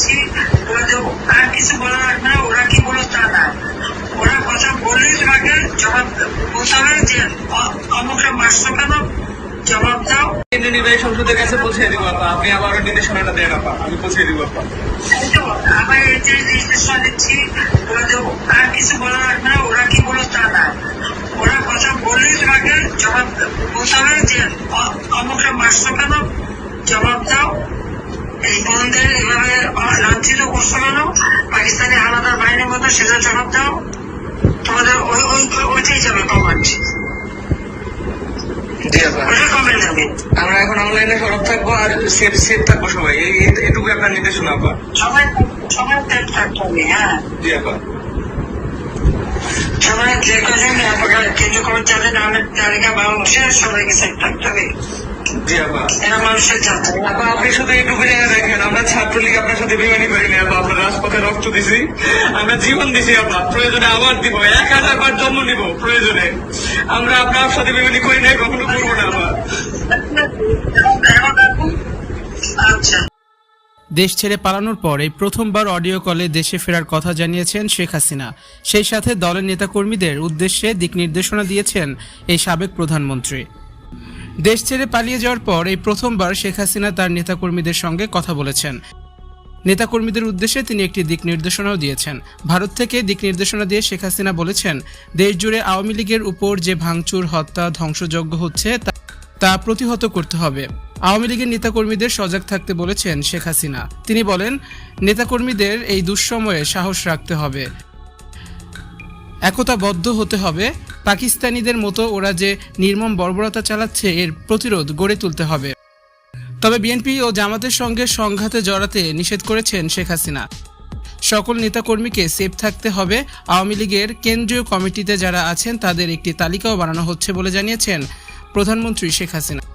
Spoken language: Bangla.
দিচ্ছি আর কিছু বলা লাগবে না ওরা কি বলো তা না। ওরা কথা বললেই তোমাকে জবাব বলতে হবে যে অমুকটা মারছো কেন? জবাব দাও। কেন্দ্রীয় নির্বাহী সংসদের কাছে পৌঁছে দিব আপা। আপনি আবার নির্দেশনাটা দেন আপা। আমি পৌঁছে দিব আপা। এই যে নির্দেশনা দিচ্ছি কিছু বলা লাগবে না ওরা কি বলো তা না। ওরা কথা বললেই তোমাকে জবাব বলতে হবে যে অ- অমুকটা মারছো কেন? জবাব দাও। এই বোনদের এভাবে লাঞ্ছিত করছ কেন পাকিস্তানি আলাদা বাহিনীর মতো সেটা জবাব দাও। তোমাদের ওই ওই ওইটাই যাবে কমেন্ট আমরা এখন অনলাইনে সরব থাকব আর সেফ সেফ থাকব সবাই। এটুকু আপনার নির্দেশনা আপা সবাই সবাই ত্যাগ থাকতে হবে হ্যাঁ। জি আপা সবাই যে কজন কেন্দ্র কর্মচারী নামের তালিকা বাংলাদেশের সবাইকে সেট থাকতে হবে। জি আপা মানুষের জানতে আপা আপনি শুধু এইটুকু দেখেন আমরা ছাত্রলীগ আপনার সাথে বিমানি করিনি আপা আমরা রাজপথে রক্ত দিছি আমরা জীবন দিছি আপা প্রয়োজনে আবার দিব এক হাজার বার জন্ম নিব প্রয়োজনে। আমরা আপনার সাথে বিমানি করি নাই কখনো করব না আপা আচ্ছা। দেশ ছেড়ে পালানোর পর এই প্রথমবার অডিও কলে দেশে ফেরার কথা জানিয়েছেন শেখ হাসিনা। সেই সাথে দলের নেতাকর্মীদের উদ্দেশ্যে দিক নির্দেশনা দিয়েছেন এই সাবেক প্রধানমন্ত্রী। দেশ ছেড়ে পালিয়ে যাওয়ার পর এই প্রথমবার শেখ হাসিনা তার নেতাকর্মীদের সঙ্গে কথা বলেছেন। নেতাকর্মীদের উদ্দেশ্যে তিনি একটি দিক নির্দেশনাও দিয়েছেন। ভারত থেকে দিক নির্দেশনা দিয়ে শেখ হাসিনা বলেছেন, দেশ জুড়ে আওয়ামী লীগের উপর যে ভাঙচুর, হত্যা, ধ্বংসযজ্ঞ হচ্ছে, তা তা প্রতিহত করতে হবে। আওয়ামী লীগের নেতাকর্মীদের সজাগ থাকতে বলেছেন শেখ হাসিনা। তিনি বলেন, নেতাকর্মীদের এই দুঃসময়ে সাহস রাখতে হবে। একতাবদ্ধ হতে হবে। পাকিস্তানিদের মতো ওরা যে নির্মম বর্বরতা চালাচ্ছে, এর প্রতিরোধ গড়ে তুলতে হবে। তবে বিএনপি ও জামাতের সঙ্গে সংঘাতে জড়াতে নিষেধ করেছেন শেখ হাসিনা। সকল নেতাকর্মীকে সেফ থাকতে হবে। আওয়ামী লীগের কেন্দ্রীয় কমিটিতে যারা আছেন, তাদের একটি তালিকাও বানানো হচ্ছে বলে জানিয়েছেন প্রধানমন্ত্রী শেখ হাসিনা।